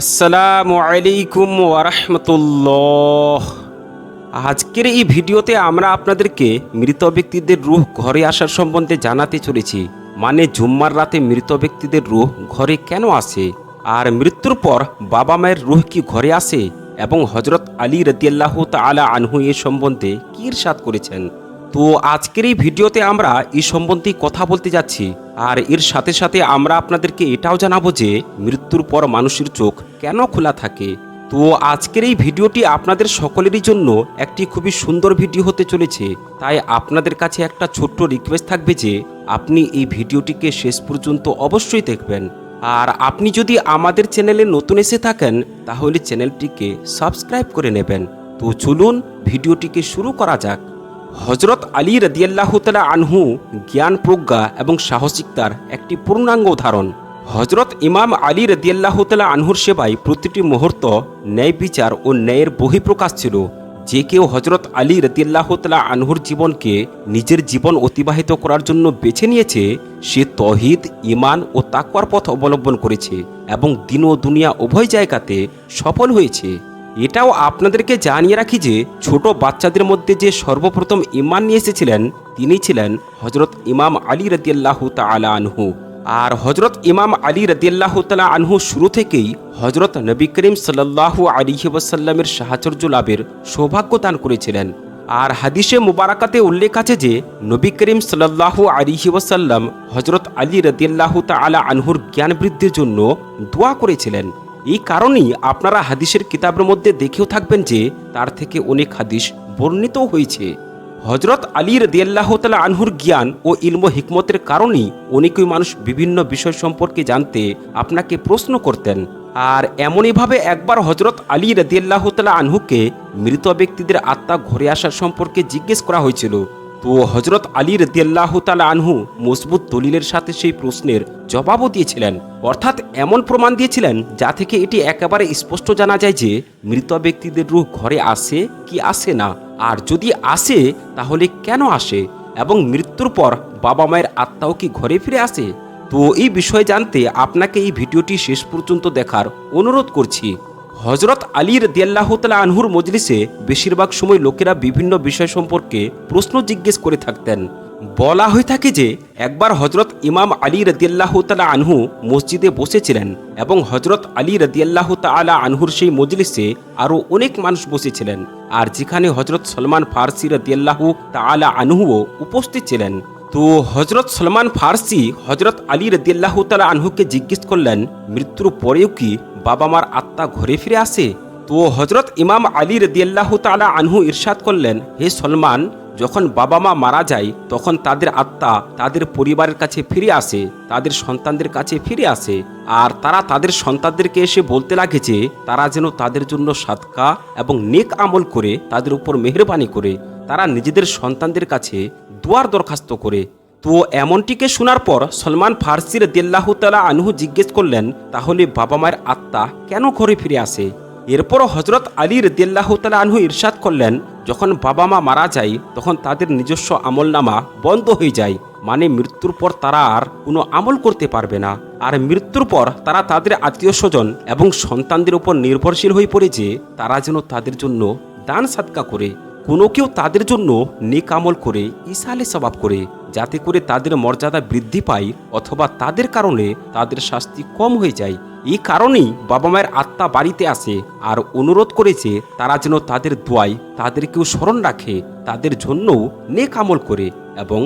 আসসালামু আলাইকুম ওরহমতুল্লাহ আজকের এই ভিডিওতে আমরা আপনাদেরকে মৃত ব্যক্তিদের রুহ ঘরে আসার সম্বন্ধে জানাতে চলেছি। মানে জুম্মার রাতে মৃত ব্যক্তিদের রুহ ঘরে কেন আসে আর মৃত্যুর পর বাবা মায়ের রুহ কি ঘরে আসে এবং হজরত আলী রদিয়াল্লাহ তালা আনহু এ সম্বন্ধে কি ইরশাদ করেছেন? তো আজকের এই ভিডিওতে আমরা এই সম্বন্ধে কথা বলতে যাচ্ছি। আর এর সাথে সাথে আমরা আপনাদেরকে এটাও জানাব যে মৃত্যুর পর মানুষের চোখ কেন খোলা থাকে। তো আজকের এই ভিডিওটি আপনাদের সকলেরই জন্য একটি খুবই সুন্দর ভিডিও হতে চলেছে। তাই আপনাদের কাছে একটা ছোট্ট রিকোয়েস্ট থাকবে যে আপনি এই ভিডিওটিকে শেষ পর্যন্ত অবশ্যই দেখবেন। আর আপনি যদি আমাদের চ্যানেলে নতুন এসে থাকেন, তাহলে চ্যানেলটিকে সাবস্ক্রাইব করে নেবেন। তো চলুন ভিডিওটিকে শুরু করা যাক। হজরত আলী রদিয়াল্লাহ তালা আনহু জ্ঞান প্রজ্ঞা এবং সাহসিকতার একটি পূর্ণাঙ্গ উদাহরণ। হজরত ইমাম আলী রদিয়াল্লাহ তালা আনহুর সেবায় প্রতিটি মুহূর্ত ন্যায় বিচার ও ন্যায়ের বহিঃপ্রকাশ ছিল। যে কেউ হজরত আলী রদিয়াল্লাহ তালা আনহুর জীবনকে নিজের জীবন অতিবাহিত করার জন্য বেছে নিয়েছে, সে তহিদ ইমান ও তাকওয়ার পথ অবলম্বন করেছে এবং দিন ও দুনিয়া উভয় জায়গাতে সফল হয়েছে। এটাও আপনাদেরকে জানিয়ে রাখি যে, ছোট বাচ্চাদের মধ্যে যে সর্বপ্রথম ইমান নিয়ে এসেছিলেন, তিনি ছিলেন হজরত ইমাম আলী রদিয়াল্লাহ তালা আনহু। আর হজরত ইমাম আলী রদিয়াল্লাহ তালা আনহু শুরু থেকেই হজরত নবী করিম সাল্লাহ ওয়াসাল্লামের সাহাচর্য লাভের সৌভাগ্য দান করেছিলেন। আর হাদিসে মুবারাকাতে উল্লেখ আছে যে, নবী করিম সাল্লাহ আলিহি হজরত আলী রদিয়াল্লাহ তালা আনহুর জ্ঞান বৃদ্ধির জন্য দোয়া করেছিলেন। এই কারণেই আপনারা হাদিসের কিতাবের মধ্যে দেখেও থাকবেন যে তার থেকে অনেক হাদিস বর্ণিত হয়েছে। হজরত আলীর দিয়াল্লাহ তালা আনহুর জ্ঞান ও ইলম হিকমতের কারণেই অনেকই মানুষ বিভিন্ন বিষয় সম্পর্কে জানতে আপনাকে প্রশ্ন করতেন। আর এমনইভাবে একবার হজরত আলী রদিয়াল্লাহ তালা আনহুকে মৃত ব্যক্তিদের আত্মা ঘরে আসার সম্পর্কে জিজ্ঞেস করা হয়েছিল। তো হজরত আলী রদিয়াল্লাহ তালা আনহু মজবুত দলিলের সাথে সেই প্রশ্নের জবাবও দিয়েছিলেন। অর্থাৎ এমন প্রমাণ দিয়েছিলেন যা থেকে এটি একেবারে স্পষ্ট জানা যায় যে মৃত ব্যক্তিদের রূহ ঘরে আসে কি আসে না। আর যদি আসে, তাহলে কেন আসে? এবং মৃত্যুর পর বাবা মায়ের আত্মাও কি ঘরে ফিরে আসে? তো এই বিষয়ে জানতে আপনাকে এই ভিডিওটি শেষ পর্যন্ত দেখার অনুরোধ করছি। হজরত আলীর দিয়াল্লাহতালা আনহুর মজলিসে বেশিরভাগ সময় লোকেরা বিভিন্ন বিষয় সম্পর্কে প্রশ্ন জিজ্ঞেস করে থাকতেন। বলা হয়ে থাকে যে, একবার হজরত ইমাম আলী রদিয়াল্লাহ তালা আনহু মসজিদে বসেছিলেন এবং হজরত আলী রদিয়াল্লাহ তালা আনহুর সেই মজলিসে আরও অনেক মানুষ বসেছিলেন। আর যেখানে হজরত সলমান ফার্সি রদিয়াল্লাহ তালা আনহুও উপস্থিত ছিলেন। তো হজরত সলমান ফার্সি হজরত আলী রদিয়াল্লাহ তালা আনহুকে জিজ্ঞেস করলেন, মৃত্যুর পরেও কি বাবা মার আত্মা ঘরে ফিরে আসে তো হজরত ইমাম আলী রদিয়াল্লাহ তালা আনহু ইরশাদ করলেন, হে সলমান, যখন বাবা মা মারা যায়, তখন তাদের আত্মা তাদের পরিবারের কাছে ফিরে আসে, তাদের সন্তানদের কাছে ফিরে আসে, আর তারা তাদের সন্তানদেরকে এসে বলতে লাগে যে, তারা যেন তাদের জন্য সাদকা এবং নেক আমল করে, তাদের উপর মেহরবানি করে, তারা নিজেদের সন্তানদের কাছে দোয়ার দরখাস্ত করে তো এমনটিকে শোনার পর সলমান ফার্সির দিল্লাহ তালা আনহু জিজ্ঞেস করলেন, তাহলে বাবা মায়ের আত্মা কেন ঘরে ফিরে আসে? এরপর হজরত আলীর দিল্লাহ তালা আনহু ইরশাদ করলেন, যখন বাবা মা মারা যায়, তখন তাদের নিজস্ব আমল নামা বন্ধ হয়ে যায় মানে মৃত্যুর পর তারা আর কোনো আমল করতে পারবে না। আর মৃত্যুর পর তারা তাদের আত্মীয় স্বজন এবং সন্তানদের উপর নির্ভরশীল হয়ে পড়ে যে তারা যেন তাদের জন্য দান সাদকা করে। কোনো কেউ তাদের জন্য নেক আমল করে, ইসালে স্বভাব করে, যাতে করে তাদের মর্যাদা বৃদ্ধি পায় অথবা তাদের কারণে তাদের শাস্তি কম হয়ে যায়। এই কারণেই বাবা মায়ের আত্মা বাড়িতে আসে আর অনুরোধ করেছে তারা যেন তাদের দোয়ায় তাদেরকেও স্মরণ রাখে, তাদের জন্যও নেক আমল করে এবং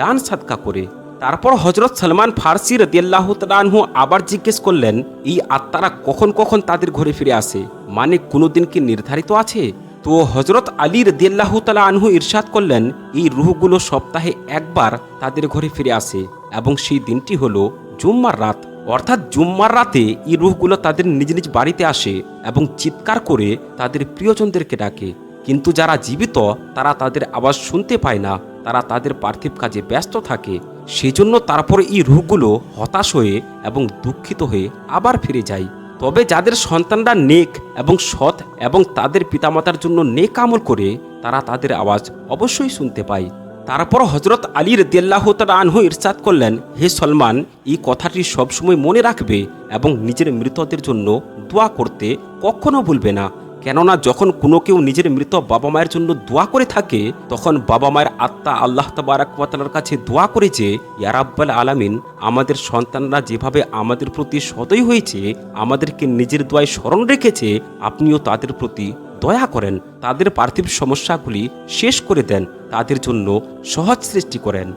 দান সাদকা করে। তারপর হজরত সলমান ফার্সি রদিয়াল্লাহ তালাহু আবার জিজ্ঞেস করলেন, এই আত্মারা কখন কখন তাদের ঘরে ফিরে আসে? মানে কোনো দিন কি নির্ধারিত আছে? তো হজরত আলী রদিয়াল্লাহ তালা আনহু ইরশাদ করলেন, এই রুহগুলো সপ্তাহে একবার তাদের ঘরে ফিরে আসে এবং সেই দিনটি হলো জুম্মার রাত। অর্থাৎ জুম্মার রাতে এই রুহগুলো তাদের নিজ নিজ বাড়িতে আসে এবং চিৎকার করে তাদের প্রিয়জনদেরকে ডাকে। কিন্তু যারা জীবিত, তারা তাদের আওয়াজ শুনতে পায় না, তারা তাদের পার্থিব কাজে ব্যস্ত থাকে। সেজন্য তারপরে এই রুহগুলো হতাশ হয়ে এবং দুঃখিত হয়ে আবার ফিরে যায়। তবে যাদের সন্তানরা নেক এবং সৎ এবং তাদের পিতামাতার জন্য নেক আমল করে, তারা তাদের আওয়াজ অবশ্যই শুনতে পায়। তারপর হজরত আলী রদিয়াল্লাহ আনহু ইরশাদ করলেন, হে সলমান, এই কথাটি সবসময় মনে রাখবে এবং নিজের মৃতদের জন্য দোয়া করতে কখনো ভুলবে না। কেননা যখন কোনো কেউ নিজের মৃত বাবা মায়ের জন্য দোয়া করে থাকে, তখন বাবা মায়ের আত্মা আল্লাহ তাবারাকালার কাছে দোয়া করে যে ইয়ারাব্বাল আলামিন, আমাদের সন্তানরা যেভাবে আমাদের প্রতি সদয় হয়েছে, আমাদেরকে নিজের দোয়ায় স্মরণ রেখেছে, আপনিও তাদের প্রতি দয়া করেন। তাদের পার্থিব সমস্যাগুলি শেষ করে দেন, তাদের জন্য সহজ সৃষ্টি করেন।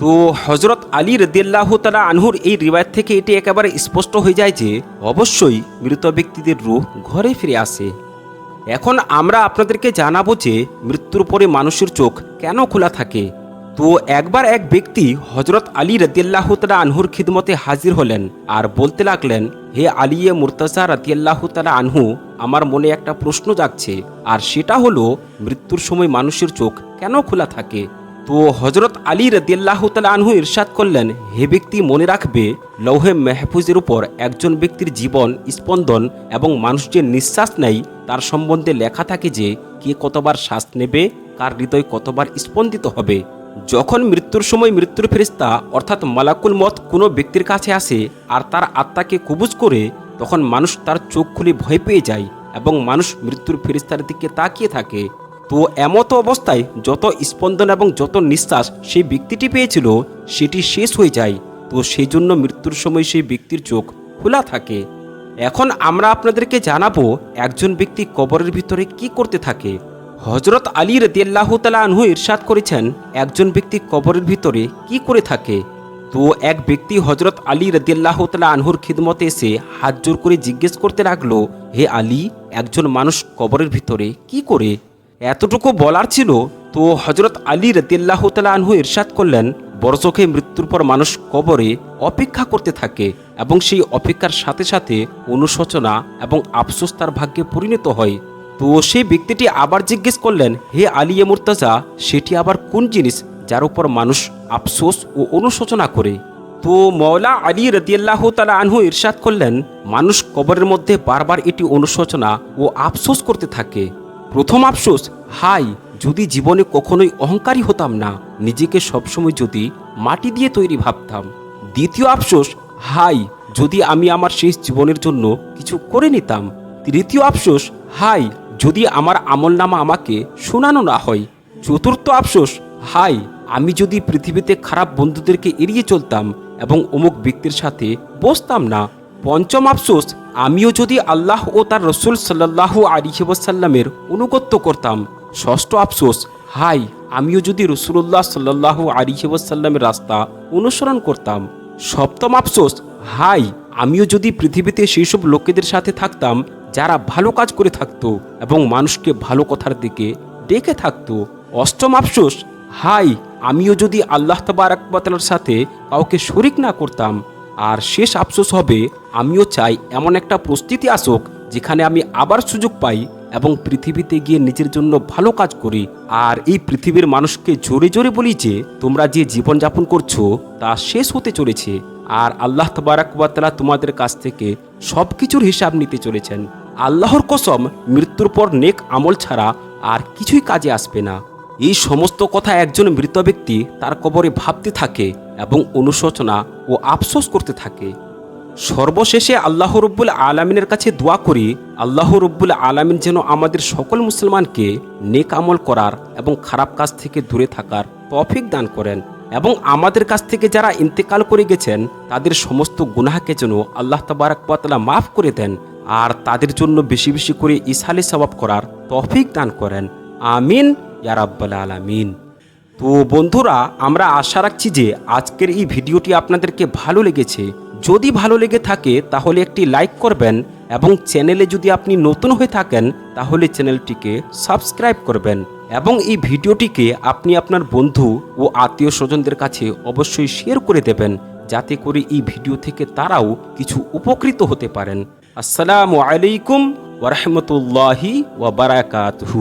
তো হজরত আলী রদিয়াল্লাহ তালা আনহুর এই রিবায়ত থেকে এটি একেবারে স্পষ্ট হয়ে যায় যে, অবশ্যই মৃত ব্যক্তিদের রূহ ঘরে ফিরে আসে। এখন আমরা আপনাদেরকে জানাব যে মৃত্যুর পরে মানুষের চোখ কেন খোলা থাকে। তো একবার এক ব্যক্তি হজরত আলী রদিয়াল্লাহ তালা আনহুর খিদমতে হাজির হলেন আর বলতে লাগলেন, হে আলিয়ে মুরতাজা রতিয়াল্লাহ তালা আনহু, আমার মনে একটা প্রশ্ন জাগছে, আর সেটা হলো, মৃত্যুর সময় মানুষের চোখ কেন খোলা থাকে? তো হজরত আলী রদিয়াল্লাহ তালা আনহু ইরশাদ করলেন, হে ব্যক্তি মনে রাখবে, লৌহে মেহফুজের উপর একজন ব্যক্তির জীবন, স্পন্দন এবং মানুষ যে নিঃশ্বাস নেয়, তার সম্বন্ধে লেখা থাকে যে, কে কতবার শ্বাস নেবে, কার হৃদয় কতবার স্পন্দিত হবে। যখন মৃত্যুর সময় মৃত্যুর ফেরিস্তা অর্থাৎ মালাকুল মত কোনো ব্যক্তির কাছে আসে আর তার আত্মাকে কবুজ করে, তখন মানুষ তার চোখ খুলে ভয় পেয়ে যায় এবং মানুষ মৃত্যুর ফেরিস্তার দিকে তাকিয়ে থাকে। তো এমত অবস্থায় যত স্পন্দন এবং যত নিঃশ্বাস সেই ব্যক্তিটি পেয়েছিল, সেটি শেষ হয়ে যায়। তো সেই জন্য মৃত্যুর সময় সেই ব্যক্তির চোখ খোলা থাকে। এখন আমরা আপনাদেরকে জানাব, একজন ব্যক্তি কবরের ভিতরে কি করতে থাকে। হজরত আলী রদিয়াল্লাহ তালা আনহু ইরশাদ করেছেন, একজন ব্যক্তি কবরের ভিতরে কি করে থাকে। তো এক ব্যক্তি হজরত আলী রদিয়াল্লাহ আনহুর খিদমতে এসে হাত জোর করে জিজ্ঞেস করতে লাগল, হে আলী, একজন মানুষ কবরের ভিতরে কি করে? এতটুকু বলার ছিল, তো হজরত আলী রদিয়াল্লাহ তালা আনহু ইরশাদ করলেন বড়চোখে মৃত্যুর পর মানুষ কবরে অপেক্ষা করতে থাকে এবং সেই অপেক্ষার সাথে সাথে অনুশোচনা এবং আফসোস তার ভাগ্যে পরিণত হয়। তো সেই ব্যক্তিটি আবার জিজ্ঞেস করলেন, হে আলিয়া মুর্তাজা, সেটি আবার কোন জিনিস যার উপর মানুষ আফসোস ও অনুশোচনা করে? তো মৌলা আলী রদিয়াল্লাহ তালা আনহু ইরশাদ করলেন, মানুষ কবরের মধ্যে বারবার এটি অনুশোচনা ও আফসোস করতে থাকে। প্রথম আফসোস, হাই, যদি জীবনে কখনোই অহংকারী হতাম না, নিজেকে সবসময় যদি মাটি দিয়ে তৈরি ভাবতাম। দ্বিতীয় আফসোস, হাই, যদি আমি আমার শেষ জীবনের জন্য কিছু করে নিতাম। তৃতীয় আফসোস, হাই, যদি আমার আমল নামা আমাকে শোনানো না হয়। চতুর্থ আফসোস, হাই, আমি যদি পৃথিবীতে খারাপ বন্ধুদেরকে এড়িয়ে চলতাম এবং অমুক ব্যক্তির সাথে বসতাম না পঞ্চম আফসোস, আমিও যদি আল্লাহ ও তার রসুল সাল্লাহ আলিহাসাল্লামের অনুগত্য করতাম। ষষ্ঠ আফসোস, হাই, আমিও যদি রসুল্লাহ সাল্লাহ আলিহাসাল্লামের রাস্তা অনুসরণ করতাম। সপ্তম আফসোস, হাই, আমিও যদি পৃথিবীতে সেই সব লোকেদের সাথে থাকতাম, যারা ভালো কাজ করে থাকতো এবং মানুষকে ভালো কথার দিকে ডেকে থাকতো। অষ্টম আফসোস, হাই, আমিও যদি আল্লাহ তাবারাকবাতালার সাথে কাউকে শরিক না করতাম আর শেষ আফসোস হবে, আমিও চাই এমন একটা প্রস্তুতি আসুক, যেখানে আমি আবার সুযোগ পাই এবং পৃথিবীতে গিয়ে নিজের জন্য ভালো কাজ করি। আর এই পৃথিবীর মানুষকে জোরে জোরে বলি যে, তোমরা যে জীবনযাপন করছ, তা শেষ হতে চলেছে। আর আল্লাহ তবারাকবাতালা তোমাদের কাছ থেকে সব কিছুর হিসাব নিতে চলেছেন। আল্লাহর কসম, মৃত্যুর পর নেক আমল ছাড়া আর কিছুই কাজে আসবে না। এই সমস্ত কথা একজন মৃত ব্যক্তি তার কবরে ভাবতে থাকে এবং অনুশোচনা ও আফসোস করতে থাকে। সর্বশেষে আল্লাহ রব্বুল আলমিনের কাছে দোয়া করি, আল্লাহ রব্বুল আলমিন যেন আমাদের সকল মুসলমানকে নেক আমল করার এবং খারাপ কাজ থেকে দূরে থাকার তফিক দান করেন এবং আমাদের কাছ থেকে যারা ইন্তেকাল করে গেছেন, তাদের সমস্ত গুনাহাকে যেন আল্লাহ তবারকবাতলা মাফ করে দেন আর তাদের জন্য বেশি বেশি করে ইসালে সবাব করার তফিক দান করেন। আমিন। ইয়ারাব্বাল আলামিন। তো বন্ধুরা, আমরা আশা রাখছি যে আজকের এই ভিডিওটি আপনাদেরকে ভালো লেগেছে। যদি ভালো লেগে থাকে, তাহলে একটি লাইক করবেন এবং চ্যানেলে যদি আপনি নতুন হয়ে থাকেন, তাহলে চ্যানেলটিকে সাবস্ক্রাইব করবেন এবং এই ভিডিওটিকে আপনি আপনার বন্ধু ও আত্মীয় স্বজনদের কাছে অবশ্যই শেয়ার করে দেবেন, যাতে করে এই ভিডিও থেকে তারাও কিছু উপকৃত হতে পারেন। আসসালামু আলাইকুম ওরহমতুল্লাহি ওয়াবারাকাতুহু